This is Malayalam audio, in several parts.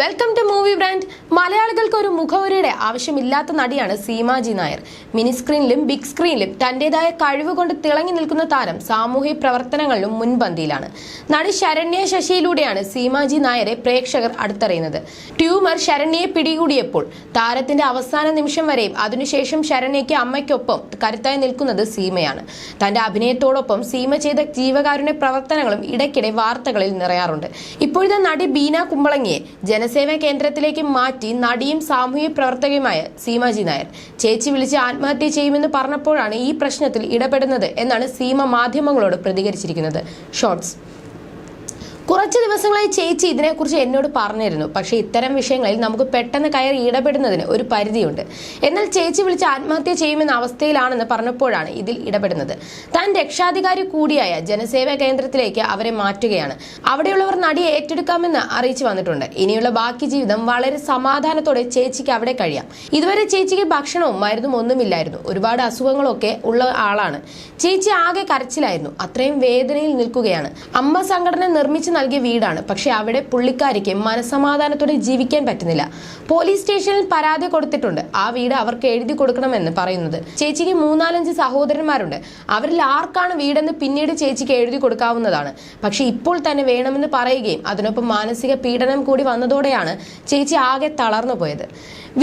വെൽക്കം ടു മൂവി ബ്രാൻഡ് മലയാളികൾക്ക് ഒരു മുഖവരിയുടെ ആവശ്യമില്ലാത്ത നടിയാണ് സീമാജി നായർ. മിനി സ്ക്രീനിലും ബിഗ് സ്ക്രീനിലും തന്റേതായ കഴിവ് കൊണ്ട് തിളങ്ങി നിൽക്കുന്ന താരം സാമൂഹ്യ പ്രവർത്തനങ്ങളിലും മുൻപന്തിയിലാണ്. നടി ശരണ്യ ശശിയിലൂടെയാണ് സീമാജി നായരെ പ്രേക്ഷകർ അടുത്തറിയുന്നത്. ട്യൂമർ ശരണ്യയെ പിടികൂടിയപ്പോൾ താരത്തിന്റെ അവസാന നിമിഷം വരെയും അതിനുശേഷം ശരണ്യയ്ക്ക് അമ്മയ്ക്കൊപ്പം കരുത്തായി നിൽക്കുന്നത് സീമയാണ്. തന്റെ അഭിനയത്തോടൊപ്പം സീമ ചെയ്ത ജീവകാരുണ്യ പ്രവർത്തനങ്ങളും ഇടയ്ക്കിടെ വാർത്തകളിൽ നിറയാറുണ്ട്. ഇപ്പോഴത്തെ നടി ബീന കുമ്പളങ്ങിയെ ജനസേവന കേന്ദ്രത്തിലേക്ക് മാറ്റി നടിയും സാമൂഹ്യ പ്രവർത്തകയുമായ സീമാജി നായർ. ചേച്ചി വിളിച്ച് ആത്മഹത്യ ചെയ്യുമെന്ന് പറഞ്ഞപ്പോഴാണ് ഈ പ്രശ്നത്തിൽ ഇടപെടുന്നത് എന്നാണ് സീമ മാധ്യമങ്ങളോട് പ്രതികരിച്ചിരിക്കുന്നത്. ഷോർട്സ്. കുറച്ച് ദിവസങ്ങളായി ചേച്ചി ഇതിനെക്കുറിച്ച് എന്നോട് പറഞ്ഞിരുന്നു. പക്ഷേ ഇത്തരം വിഷയങ്ങളിൽ നമുക്ക് പെട്ടെന്ന് കയറി ഇടപെടുന്നതിന് ഒരു പരിധിയുണ്ട്. എന്നാൽ ചേച്ചി വിളിച്ച് ആത്മഹത്യ ചെയ്യുമെന്ന അവസ്ഥയിലാണെന്ന് പറഞ്ഞപ്പോഴാണ് ഇതിൽ ഇടപെടുന്നത്. താൻ രക്ഷാധികാരി കൂടിയായ ജനസേവാ കേന്ദ്രത്തിലേക്ക് അവരെ മാറ്റുകയാണ്. അവിടെയുള്ളവർ നടിയെ ഏറ്റെടുക്കാമെന്ന് അറിയിച്ചു വന്നിട്ടുണ്ട്. ഇനിയുള്ള ബാക്കി ജീവിതം വളരെ സമാധാനത്തോടെ ചേച്ചിക്ക് അവിടെ കഴിയാം. ഇതുവരെ ചേച്ചിക്ക് ഭക്ഷണവും മരുന്നും ഒന്നുമില്ലായിരുന്നു. ഒരുപാട് അസുഖങ്ങളൊക്കെ ഉള്ള ആളാണ്. ചേച്ചി ആകെ കരച്ചിലായിരുന്നു. അത്രയും വേദനയിൽ നിൽക്കുകയാണ്. അമ്മ സംഘടന നിർമ്മിച്ചു നൽകിയ വീടാണ്. പക്ഷെ അവിടെ പുള്ളിക്കാരിക്ക് മനസമാധാനത്തോടെ ജീവിക്കാൻ പറ്റുന്നില്ല. പോലീസ് സ്റ്റേഷനിൽ പരാതി കൊടുത്തിട്ടുണ്ട്. ആ വീട് അവർക്ക് എഴുതി കൊടുക്കണമെന്ന് പറയുന്നത്. ചേച്ചിക്ക് മൂന്നാലഞ്ച് സഹോദരന്മാരുണ്ട്. അവരിൽ ആർക്കാണ് വീടെന്ന് പിന്നീട് ചേച്ചിക്ക് എഴുതി കൊടുക്കാവുന്നതാണ്. പക്ഷെ ഇപ്പോൾ തന്നെ വേണമെന്ന് പറയുകയും അതിനൊപ്പം മാനസിക പീഡനം കൂടി വന്നതോടെയാണ് ചേച്ചി ആകെ തളർന്നു പോയത്.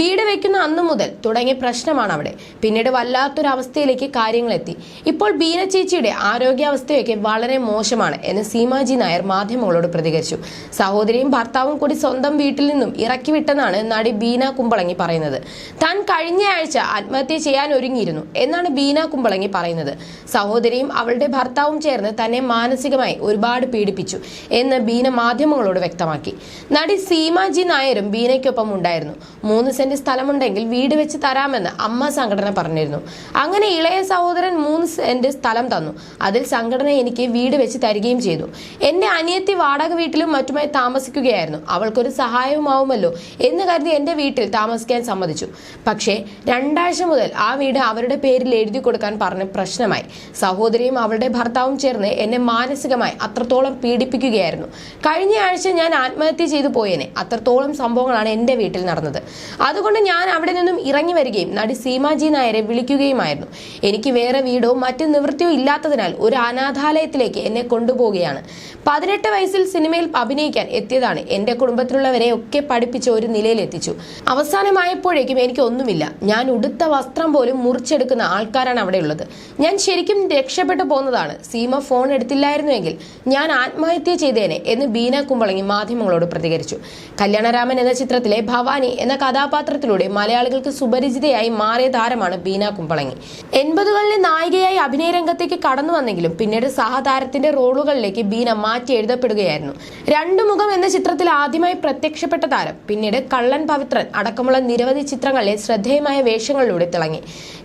വീട് വെക്കുന്ന അന്നു മുതൽ തുടങ്ങിയ പ്രശ്നമാണ് അവിടെ. പിന്നീട് വല്ലാത്തൊരു അവസ്ഥയിലേക്ക് കാര്യങ്ങൾ എത്തി. ഇപ്പോൾ ബീന ചേച്ചിയുടെ ആരോഗ്യാവസ്ഥയൊക്കെ വളരെ മോശമാണ് എന്ന് സീമാജി നായർ മാധ്യമങ്ങളോട് പ്രതികരിച്ചു. സഹോദരിയും ഭർത്താവും കൂടി സ്വന്തം വീട്ടിൽ നിന്നും ഇറക്കി വിട്ടെന്നാണ് നടി ബീന കുമ്പളങ്ങി പറയുന്നത്. താൻ കഴിഞ്ഞയാഴ്ച ആത്മഹത്യ ചെയ്യാൻ ഒരുങ്ങിയിരുന്നു എന്നാണ് ബീന കുമ്പളങ്ങി പറയുന്നത്. സഹോദരിയും അവളുടെ ഭർത്താവും ചേർന്ന് തന്നെ മാനസികമായി ഒരുപാട് പീഡിപ്പിച്ചു എന്ന് ബീന മാധ്യമങ്ങളോട് വ്യക്തമാക്കി. നടി സീമാജി നായരും ബീനയ്ക്കൊപ്പം ഉണ്ടായിരുന്നു. മൂന്ന് സെന്റ് സ്ഥലമുണ്ടെങ്കിൽ വീട് വെച്ച് തരാമെന്ന് അമ്മ സംഘടന പറഞ്ഞിരുന്നു. അങ്ങനെ ഇളയ സഹോദരൻ മൂന്ന് സെന്റ് സ്ഥലം തന്നു. അതിൽ സംഘടന എനിക്ക് വീട് വെച്ച് തരികയും ചെയ്തു. എന്റെ അനിയത്തി വാടക വീട്ടിലും മറ്റുമായി താമസിക്കുകയായിരുന്നു. അവൾക്കൊരു സഹായവുമാവുമല്ലോ എന്ന് കരുതി എന്റെ വീട്ടിൽ താമസിക്കാൻ സമ്മതിച്ചു. പക്ഷേ രണ്ടാഴ്ച മുതൽ ആ വീട് അവരുടെ പേരിൽ എഴുതി കൊടുക്കാൻ പറഞ്ഞ് പ്രശ്നമായി. സഹോദരിയും അവളുടെ ഭർത്താവും ചേർന്ന് എന്നെ മാനസികമായി അത്രത്തോളം പീഡിപ്പിക്കുകയായിരുന്നു. കഴിഞ്ഞ ആഴ്ച ഞാൻ ആത്മഹത്യ ചെയ്തു പോയേനെ. അത്രത്തോളം സംഭവങ്ങളാണ് എന്റെ വീട്ടിൽ നടന്നത്. അതുകൊണ്ട് ഞാൻ അവിടെ നിന്നും ഇറങ്ങി വരികയും നടി സീമാജി നായരെ വിളിക്കുകയുമായിരുന്നു. എനിക്ക് വേറെ വീടോ മറ്റു നിവൃത്തിയോ ഇല്ലാത്തതിനാൽ ഒരു അനാഥാലയത്തിലേക്ക് എന്നെ കൊണ്ടുപോവുകയാണ്. പതിനെട്ട് വയസ്സിൽ സിനിമയിൽ അഭിനയിക്കാൻ എത്തിയതാണ്. എന്റെ കുടുംബത്തിലുള്ളവരെ ഒക്കെ പഠിപ്പിച്ച് ഒരു നിലയിലെത്തിച്ചു. അവസാനമായപ്പോഴേക്കും എനിക്ക് ഒന്നുമില്ല. ഞാൻ ഉടുത്ത വസ്ത്രം പോലും മുറിച്ചെടുക്കുന്ന ആൾക്കാരാണ് അവിടെയുള്ളത്. ഞാൻ ശരിക്കും രക്ഷപ്പെട്ടു പോകുന്നതാണ് സീമ ഫോൺ എടുത്തില്ലായിരുന്നുവെങ്കിൽ ഞാൻ ആത്മഹത്യ ചെയ്തേനെ എന്ന് ബീന കുമ്പളങ്ങി മാധ്യമങ്ങളോട് പ്രതികരിച്ചു. കല്യാണരാമൻ എന്ന ചിത്രത്തിലെ ഭവാനി എന്ന കഥാപാത്രത്തിലൂടെ മലയാളികൾക്ക് സുപരിചിതയായി മാറിയ താരമാണ് ബീന കുമ്പളങ്ങി. എൺപതുകളിലെ നായികയായി അഭിനയ രംഗത്തേക്ക് കടന്നു വന്നെങ്കിലും പിന്നീട് സഹതാരത്തിന്റെ റോളുകളിലേക്ക് ബീന മാറ്റി എഴുതപ്പെടുകയായിരുന്നു. രണ്ടു മുഖം എന്ന ചിത്രത്തിൽ ആദ്യമായി പ്രത്യക്ഷപ്പെട്ട താരം പിന്നീട് കള്ളൻ പവിത്രൻ അടക്കമുള്ള നിരവധി ചിത്രങ്ങളിലെ ശ്രദ്ധേയമായ വേഷങ്ങളിലൂടെ തിളങ്ങി.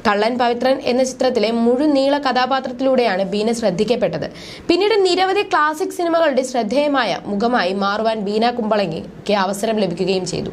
കള്ളൻ പവിത്രൻ എന്ന ചിത്രത്തിലെ മുഴുനീള കഥാപാത്രത്തിലൂടെയാണ് ബീന ശ്രദ്ധിക്കപ്പെട്ടത്. പിന്നീട് നിരവധി ക്ലാസിക് സിനിമകളുടെ ശ്രദ്ധേയമായ മുഖമായി മാറുവാൻ ബീന കുമ്പളങ്ങിക്ക് അവസരം ലഭിക്കുകയും ചെയ്തു.